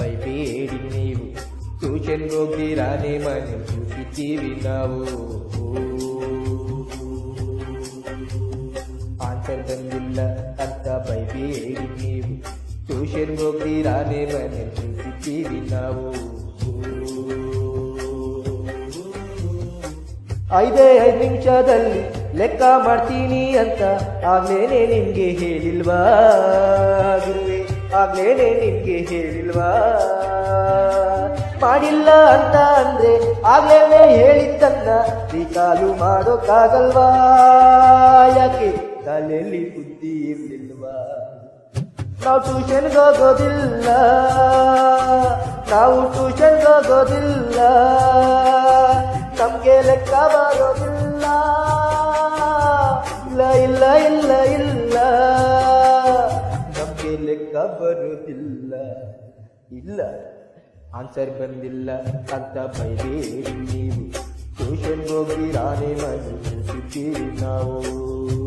ಬೈಬೇಡಿ ನೀವು. ಟ್ಯೂಷನ್ ಹೋಗ್ದಿರಾನೆ ಮನೆ ಕೂತಿದ್ದೀವಿ ನಾವು. ಆನ್ಸರ್ ಬಂದಿಲ್ಲ ಅಂತ ಬೈಬೇಡಿ ನೀವು. ಟ್ಯೂಷನ್ ಹೋಗ್ದಿರಾನೆ ಮನೆ ಕೂತಿದ್ದೀವಿ ನಾವು. ಐದೇ ಐದು ನಿಮಿಷದಲ್ಲಿ ಲೆಕ್ಕ ಮಾಡ್ತೀನಿ ಅಂತ ಆಮೇಲೆ ನಿಮ್ಗೆ ಹೇಳಿಲ್ವಾ ಗುರುವೆ? ಆಗ್ಲೇನೆ ನಿಮ್ಗೆ ಹೇಳಿಲ್ವಾ? ಮಾಡಿಲ್ಲ ಅಂತ ಅಂದ್ರೆ ಆಗ್ಲೇನೆ ಹೇಳಿದ್ದನ್ನ ಕಾಲು ಮಾಡೋಕ್ಕಾಗಲ್ವಾ? ಯಾಕೆ ತಲೆಯಲ್ಲಿ ಬುದ್ಧಿ ಇರ್ಲಿಲ್ವಾ? ನಾವು ಟ್ಯೂಷನ್ಗೆ ಹೋಗೋದಿಲ್ಲ. ನಾವು ಟ್ಯೂಷನ್ಗೆ ಹೋಗೋದಿಲ್ಲ. ನಮ್ಗೆ ಲೆಕ್ಕ ಬರೋದಿಲ್ಲ. ಇಲ್ಲ ಇಲ್ಲ ಇಲ್ಲ ಇಲ್ಲ. ಇಲ್ಲ. ಆನ್ಸರ್ ಬಂದಿಲ್ಲ. ಅಂತ ಬೈಬೇಡಿ ನೀವು. ಟ್ಯೂಷನ್ಗೆ ಹೋಗಿ ರಾಣಿ ಮನೆ ನಾವು.